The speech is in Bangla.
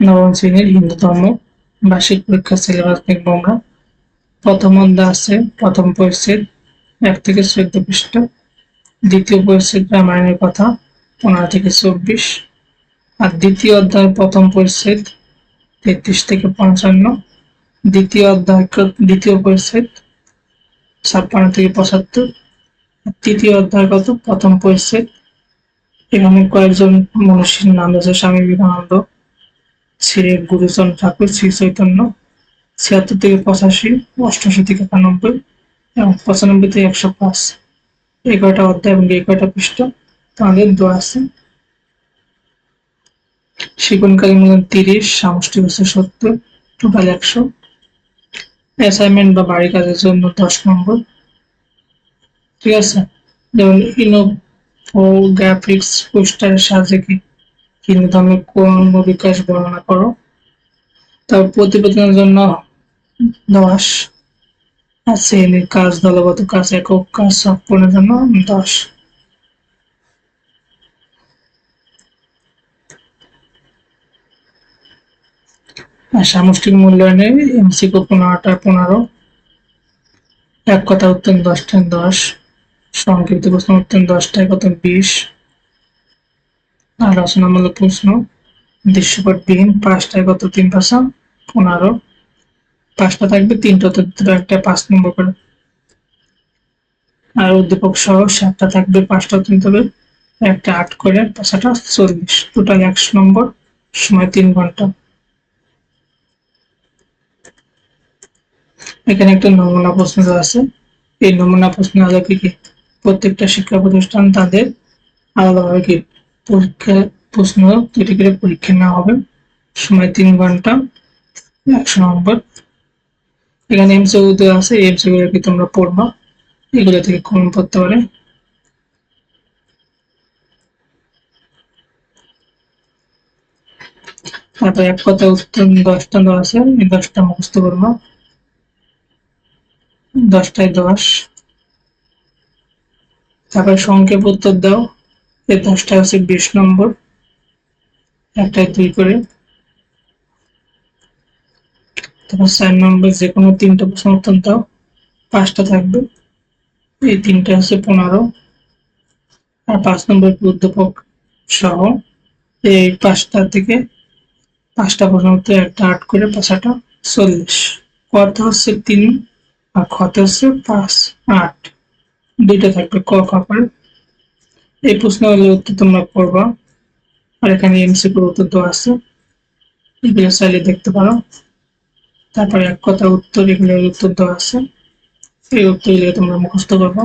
নবম শ্রেণির হিন্দু ধর্ম বার্ষিক পরীক্ষা সিলেবাস দেখব আমরা। প্রথম অধ্যায় আছে, প্রথম পরিচ্ছেদ, এক থেকে চোদ্দ পৃষ্ঠ। দ্বিতীয় পরিচ্ছেদ রামায়ণের কথা, পনেরো থেকে চব্বিশ। আর দ্বিতীয় অধ্যায় প্রথম পরিচ্ছেদ, তেত্রিশ থেকে পঞ্চান্ন। দ্বিতীয় অধ্যায় দ্বিতীয় পরিচ্ছেদ, ছাপ্পান্ন থেকে পঁচাত্তর। তৃতীয় অধ্যায় কত, প্রথম পরিচ্ছেদ। এখানে কয়েকজন মনীষীর নাম আছে স্বামী বিবেকানন্দ। শ্রী গুরুচন্দ্র ঠাকুর, শ্রী চৈতন্য ছিয়াত্তর থেকে পঁচাশি অষ্টাশি থেকে একানব্বই এবং পঁচানব্বই থেকে একশো পাঁচ। কয়টা অধ্যায় এবং কয়টা পৃষ্ঠ তাদের দোয়া আছে। শিকনকারী মূল্য তিরিশ সামষ্টিক হচ্ছে সত্তর, টোটাল একশো। অ্যাসাইনমেন্ট বা বাড়ি কাজের জন্য দশ নম্বর। ঠিক আছে? যেমন ইনোগ্রাফিক্স পোস্টারের সাহায্যে কি হিন্দু ধর্মের কর্ম বিকাশ বর্ণনা করো? তার প্রতিবেদনের জন্য দশ। আর শ্রেণির কাজ, দলগত কাজ, একক কাজ সম্পূর্ণের জন্য দশ। সামষ্টিক মূল্যায়নে এমসিকো পনেরোটা পনেরো এক কথা উত্তর দশটা, দশ। সংক্ষিপ্ত প্রশ্ন উত্তর দশটায় কত বিশ। রচনামূলক প্রশ্ন। দৃশ্যপটবিহীন পাঁচটায় কত? তিন পাঁচা? পনেরো। পাঁচটা থাকবে, তিনটা উত্তর একটা পাঁচ নম্বর করে। আর উদ্দীপক সহ সাতটা থাকবে পাঁচটা উত্তর হবে। একটা আট করে, পাঁচটা চল্লিশ। টোটাল একশো নম্বর, সময় তিন ঘণ্টা। এখানে একটা নমুনা প্রশ্ন আছে। এই নমুনা প্রশ্ন আলোকে কি? প্রত্যেকটা শিক্ষা প্রতিষ্ঠান তাদের আলাদাভাবে কি পরীক্ষা, প্রশ্ন তৈরি করে পরীক্ষা নেওয়া হবে। সময় তিন ঘণ্টা, একশো নম্বর। এখানে এমসিকিউ দেওয়া আছে এমসিকিউ কি তোমরা পড়বা। এগুলো থেকে কমন পড়তে পারে। তারপর এক কথা উত্তর দশটা দেওয়া আছে, এই দশটা মুখস্থ করব। দশটায় দশ। তারপরে সংক্ষেপ উত্তর দাও। এই দশটা হচ্ছে বিশ নম্বর। একটায় দুই করে। তারপর চার নম্বর, যে কোনো তিনটা উত্তর দাও, পাঁচটা থাকবে। এই তিনটা হচ্ছে পনেরো। আর পাঁচ নম্বর উদ্যোপক সহ এই পাঁচটা থেকে পাঁচটা প্রশ্ন উত্তর একটা আট করে পাঁচটা চল্লিশ। কথা হচ্ছে তিন? আর ক্ষতে হচ্ছে পাঁচ, আট। দুইটা থাকবে ক, খ এই প্রশ্নগুলোর উত্তর তোমরা পড়বা। আর এখানে এমসিকিউর উত্তর দেওয়া আছে। এগুলো চাইলে দেখতে পারো। তারপরে এক কথা উত্তর এগুলোর উত্তর দেওয়া আছে। এই উত্তরগুলো তোমরা মুখস্থ করব।